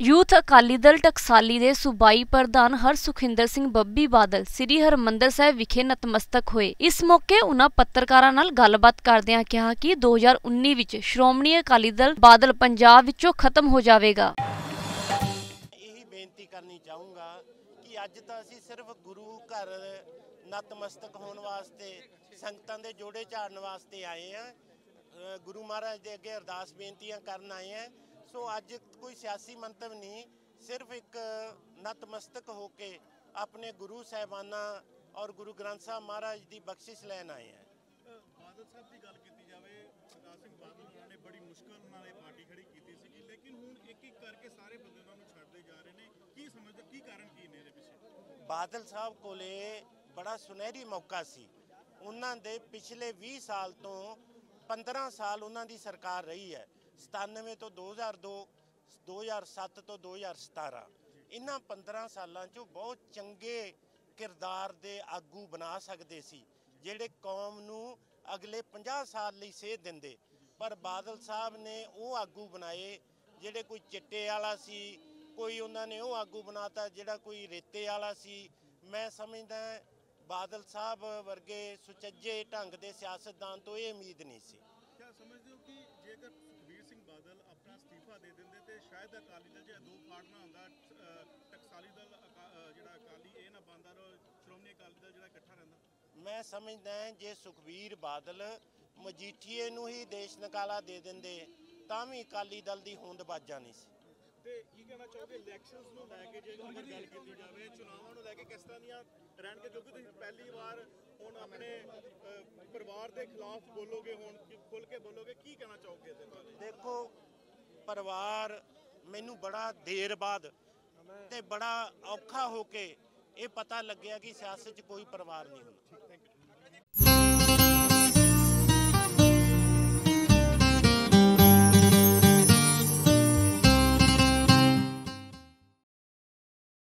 Youth Akali Dal Taksali ਦੇ ਸੂਬਾਈ ਪ੍ਰਧਾਨ ਹਰਸੁਖਿੰਦਰ ਸਿੰਘ ਬੱਬੀ ਬਾਦਲ, ਸ੍ਰੀ ਹਰਮੰਦਰ ਸਾਹਿਬ ਵਿਖੇ ਨਤਮਸਤਕ ਹੋਏ। ਇਸ ਮੌਕੇ ਉਹਨਾਂ ਪੱਤਰਕਾਰਾਂ ਨਾਲ ਗੱਲਬਾਤ ਕਰਦਿਆਂ ਕਿਹਾ ਕਿ 2019 ਵਿੱਚ ਸ਼੍ਰੋਮਣੀ ਅਕਾਲੀ ਦਲ ਬਾਦਲ ਪੰਜਾਬ ਵਿੱਚੋਂ ਖਤਮ ਹੋ ਜਾਵੇਗਾ। ਇਹੀ ਬੇਨਤੀ ਕਰਨੀ ਚਾਹੂੰਗਾ ਕਿ ਅੱਜ ਤਾਂ ਅਸੀਂ ਸਿਰਫ ਗੁਰੂ ਘਰ ਨਤਮਸਤਕ ਹੋਣ ਵਾਸਤੇ, ਸੰਗਤਾਂ ਦੇ ਜੋੜੇ ਝਾੜਨ ਵਾਸਤੇ ਆਏ ਆ ਗੁਰੂ ਮਹਾਰਾਜ ਦੇ ਅੱਗੇ ਅਰਦਾਸ ਬੇਨਤੀਆਂ ਕਰਨ ਆਏ ਆ ਸੋ ਅੱਜ ਕੋਈ ਸਿਆਸੀ ਮੰਤਵ ਨਹੀਂ ਸਿਰਫ ਇੱਕ ਨਤਮਸਤਕ ਹੋ ਕੇ ਆਪਣੇ ਗੁਰੂ ਸਾਹਿਬਾਨਾਂ ਔਰ ਗੁਰੂ ਗ੍ਰੰਥ ਸਾਹਿਬ ਮਹਾਰਾਜ ਦੀ ਬਖਸ਼ਿਸ਼ ਲੈਣ ਆਏ ਆ। ਬਾਦਲ ਸਾਹਿਬ ਦੀ ਗੱਲ ਕੀਤੀ ਜਾਵੇ ਸਰਦਾਰ ਸਿੰਘ ਬਾਦਲ ਉਹਨਾਂ ਨੇ ਬੜੀ ਮੁਸ਼ਕਲ ਨਾਲ ਇਹ ਪਾਰਟੀ ਖੜੀ ਕੀਤੀ ਸੀਗੀ ਲੇਕਿਨ ਹੁਣ ਇੱਕ ਇੱਕ ਕਰਕੇ ਸਾਰੇ ਬੰਦੇ ਉਹਨਾਂ ਨੂੰ ਛੱਡਦੇ ਜਾ ਰਹੇ ਨੇ। ਕੀ ਸਮਝਦੇ ਕੀ ਕਾਰਨ ਕੀ ਨੇ ਇਹਦੇ ਪਿੱਛੇ? ਬਾਦਲ ਸਾਹਿਬ ਕੋਲੇ ਬੜਾ ਸੁਨਹਿਰੀ ਮੌਕਾ ਸੀ। ਉਹਨਾਂ ਦੇ ਪਿਛਲੇ 20 ਸਾਲ ਤੋਂ 15 ਸਾਲ ਉਹਨਾਂ ਦੀ ਸਰਕਾਰ ਰਹੀ ਹੈ। 97 ਤੋਂ 2002 2007 ਤੋਂ 2017 ਇਹਨਾਂ 15 ਸਾਲਾਂ 'ਚੋਂ ਬਹੁਤ ਚੰਗੇ ਕਿਰਦਾਰ ਦੇ ਆਗੂ ਬਣਾ ਸਕਦੇ ਸੀ, ਜਿਹੜੇ ਕੌਮ ਨੂੰ ਅਗਲੇ 50 ਸਾਲ ਲਈ ਸੇਧ ਦਿੰਦੇ। ਪਰ ਬਾਦਲ ਸਾਹਿਬ ਨੇ ਉਹ ਆਗੂ ਬਣਾਏ, ਜਿਹੜੇ ਕੋਈ ਚਿੱਟੇ ਵਾਲਾ ਸੀ, ਕੋਈ ਉਹਨਾਂ ਨੇ ਉਹ ਆਗੂ ਬਣਾਤਾ, ਜਿਹੜਾ ਕੋਈ ਰੇਤੇ ਵਾਲਾ ਸੀ। ਮੈਂ ਸਮਝਦਾ ਬਾਦਲ ਸਾਹਿਬ ਵਰਗੇ ਸੁਚੱਜੇ ਢੰਗ ਦੇ ਸਿਆਸਤਦਾਨ ਤੋਂ ਇਹ ਉਮੀਦ ਨਹੀਂ ਸੀ। ਸਮਝਦੇ ਹੋ ਕਿ ਜੇਕਰ ਸੁਖਬੀਰ ਸਿੰਘ ਬਾਦਲ ਆਪਣਾ ਅਸਤੀਫਾ ਦੇ ਦਿੰਦੇ ਤੇ ਸ਼ਾਇਦ ਅਕਾਲੀ ਦਲ ਜੇ ਦੋ ਪਾਰਟ ਨਾ ਹੁੰਦਾ ਟਕਸਾਲੀ ਦਲ ਜਿਹੜਾ ਅਕਾਲੀ, ਇਹ ਨਾ ਬੰਦਾ ਰੋ ਸ਼੍ਰੋਮਣੀ ਅਕਾਲੀ ਦਲ ਜਿਹੜਾ ਇਕੱਠਾ ਰਹਿੰਦਾ। ਮੈਂ ਸਮਝਦਾ ਜੇ ਸੁਖਬੀਰ ਬਾਦਲ ਮਜੀਠੀਏ ਨੂੰ ਹੀ ਦੇਸ਼ ਨਿਕਾਲਾ ਦੇ ਦਿੰਦੇ, ਤਾਂ ਵੀ ਅਕਾਲੀ ਦਲ ਦੀ ਹੋਂਦ ਬਾਜਾ ਨਹੀਂ ਸੀ। ਤੇ ਕੀ ਕਹਿਣਾ ਚਾਹੋਗੇ ਇਲੈਕਸ਼ਨਸ ਨੂੰ ਲੈ ਕੇ ਜੇ ਅਗਰ ਗੱਲ ਕੀਤੀ ਜਾਵੇ ਚੁਣਾਵਾਂ ਨੂੰ ਲੈ ਕੇ ਕਿਸ ਤਰ੍ਹਾਂ ਦੀਆਂ ਰਹਿਣਗੇ? ਕਿਉਂਕਿ ਤੁਸੀਂ ਪਹਿਲੀ ਵਾਰ ਹੁਣ ਆਪਣੇ ਅਹ, ਪਰਿਵਾਰ ਦੇ ਖਿਲਾਫ ਬੋਲੋਗੇ ਹੁਣ ਕਿ ਖੁੱਲ ਕੇ ਬੋਲੋਗੇ ਕੀ ਕਹਿਣਾ ਚਾਹੋਗੇ ਇਹਦੇ ਬਾਰੇ? ਦੇਖੋ ਪਰਿਵਾਰ ਮੈਨੂੰ ਬੜਾ ਦੇਰ ਬਾਅਦ ਤੇ ਬੜਾ ਔਖਾ ਹੋ ਕੇ ਇਹ ਪਤਾ ਲੱਗਿਆ ਕਿ ਸਿਆਸਤ 'ਚ ਕੋਈ ਪਰਿਵਾਰ ਨਹੀਂ ਹੁੰਦਾ।